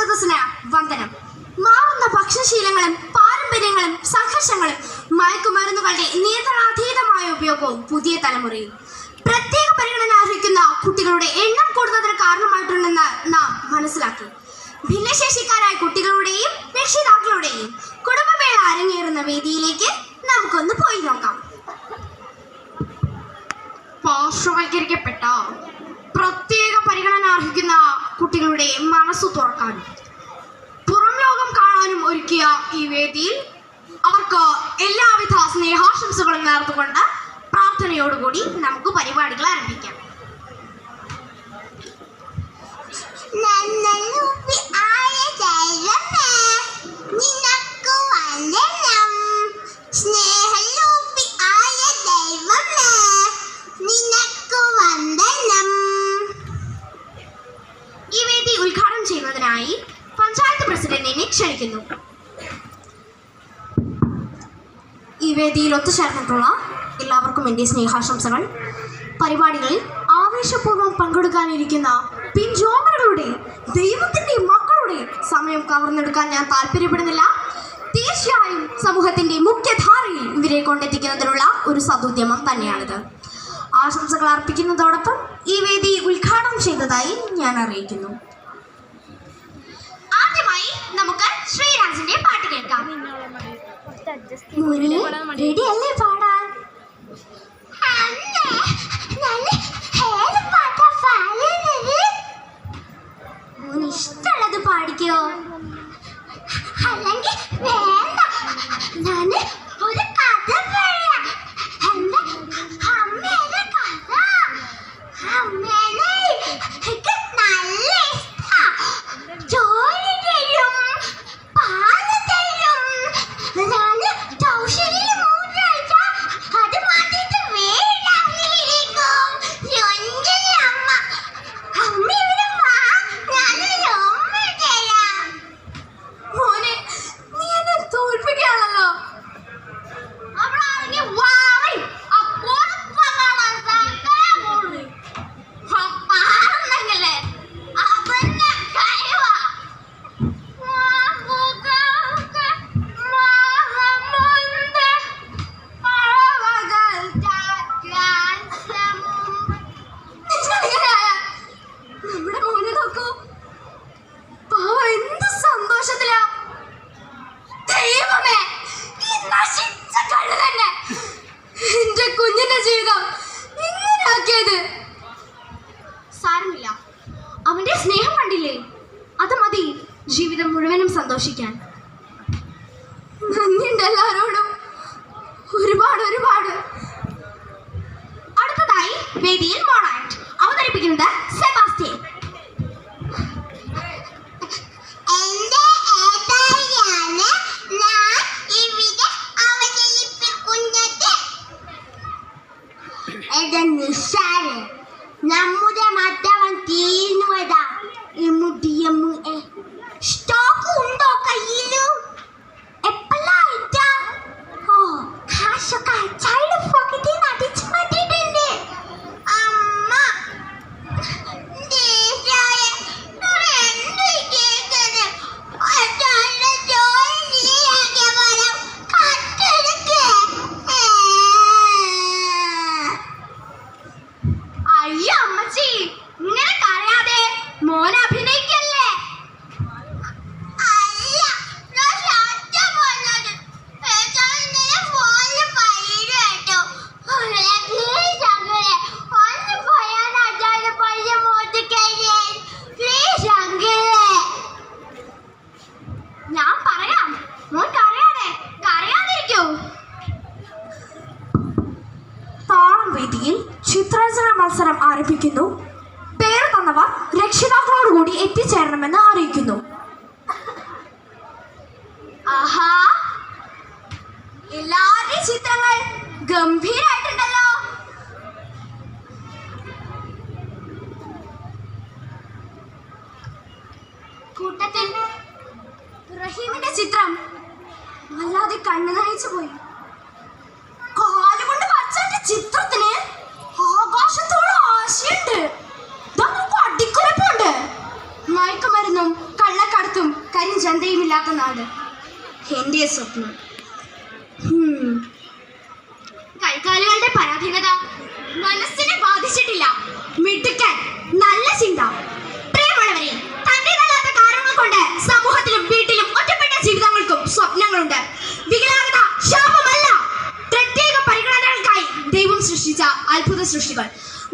സദസ്സിന് വന്ദനം. മാറുന്ന ഭക്ഷണശീലങ്ങളും പാരമ്പര്യങ്ങളും സംഘർഷങ്ങളും മയക്കുമരുന്നുകളുടെ നിയന്ത്രണാതീതമായ ഉപയോഗവും പുതിയ തലമുറയിൽ. പ്രത്യേക പരിഗണന അർഹിക്കുന്ന കുട്ടികളുടെ എണ്ണം കൂടുന്നതിന് കാരണമായിട്ടുണ്ടെന്ന് നാം മനസ്സിലാക്കി. ഭിന്നശേഷിക്കാരായ കുട്ടികളുടെയും രക്ഷിതാക്കളുടെയും കുടുംബമേള അരങ്ങേറുന്ന വേദിയിലേക്ക് നമുക്കൊന്ന് പോയി നോക്കാം. പാർശ്വവൽക്കരിക്കപ്പെട്ട പ്രത്യേക പരിഗണന അർഹിക്കുന്ന കുട്ടികളുടെ മനസ്സു തുറക്കാനും പുറം ലോകം കാണാനും ഒരുക്കിയ ഈ വേദിയിൽ അവർക്ക് എല്ലാവിധ സ്നേഹാശംസകളും നേർന്നുകൊണ്ട് പ്രാർത്ഥനയോടുകൂടി നമുക്ക് പരിപാടികൾ ആരംഭിക്കാം. ക്ഷണിക്കുന്നു. ഈ വേദിയിൽ ഒത്തുചേർന്നിട്ടുള്ള എല്ലാവർക്കും എന്റെ സ്നേഹാശംസകൾ. പരിപാടികളിൽ ആവേശപൂർവം പങ്കെടുക്കാനിരിക്കുന്ന പിഞ്ചോമകളുടെ ദൈവത്തിന്റെ മക്കളുടെ സമയം കവർന്നെടുക്കാൻ ഞാൻ താല്പര്യപ്പെടുന്നില്ല. തീർച്ചയായും സമൂഹത്തിന്റെ മുഖ്യധാരയിൽ ഇവരെ കൊണ്ടെത്തിക്കുന്നതിനുള്ള ഒരു സതുദ്യമം തന്നെയാണിത്. ആശംസകൾ അർപ്പിക്കുന്നതോടൊപ്പം ഈ വേദി ഉദ്ഘാടനം ചെയ്തതായി ഞാൻ അറിയിക്കുന്നു. ശ്രീരാജിന്റെ പാട്ട് കേൾക്കാം. റെഡി അല്ലേ പാടാൻ? ഇഷ്ടമുള്ളത് പാടിക്കോ? അല്ലെങ്കിൽ വേണ്ട. ഞാൻ നമ്മുടെ മോനെ നോക്കൂ ദൈവമേ ഈ തന്നെ അവന്റെ സ്നേഹം കണ്ടില്ലേ മതി ജീവിതം മുഴുവനും സന്തോഷിക്കാൻ ഒരുപാട് ഒരുപാട് വേദിയിൽ മോണാക്ട് അവതരിപ്പിക്കുന്നത് സെബാസ്റ്റ്യൻ. എന്റെ വേദിയിൽ ചിത്രരചന മത്സരം ആരംഭിക്കുന്നു. പേര് തന്നവർ രക്ഷിതാക്കളോടുകൂടി എത്തിച്ചേരണമെന്ന് അറിയിക്കുന്നു. എല്ലാവരുടെയും ചിത്രങ്ങൾ ഗംഭീരായിട്ടുണ്ടല്ലോ. കൂട്ടത്തിൽ റഹീമിന്റെ ചിത്രം വല്ലാതെ കണ്ണു നയിച്ചു പോയി. കാലുകൊണ്ട് വച്ചന്റെ ചിത്രത്തിന് ഇല്ലാത്ത നാട് എന്റെ സ്വപ്നം. കൈകാലുകളുടെ പരാധീനത മനസ്സിനെ ബാധിച്ചിട്ടില്ല. മിടുക്കൻ നല്ല ചിന്ത. പ്രിയമുള്ളവരെ തന്റേതല്ലാത്ത കാരണങ്ങൾ കൊണ്ട് സമൂഹത്തിലും വീട്ടിലും ഒറ്റപ്പെട്ട ജീവിതങ്ങൾക്കും സ്വപ്നങ്ങളുണ്ട്. വികലാംഗത ശാപമല്ല. പ്രത്യേക പരിഗണനകൾക്കായി ദൈവം സൃഷ്ടിച്ച അത്ഭുത സൃഷ്ടികൾ.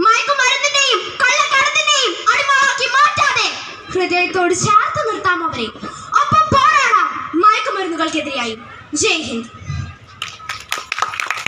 മയക്കുമരുന്നിന്റെയും കള്ളക്കടത്തിന്റെയും അടിമകളാക്കി മാറ്റാതെ ഹൃദയത്തോട് ചേർത്ത് നിർത്താം അവരെ. പോരാടാം ജയ് ഹിന്ദ്.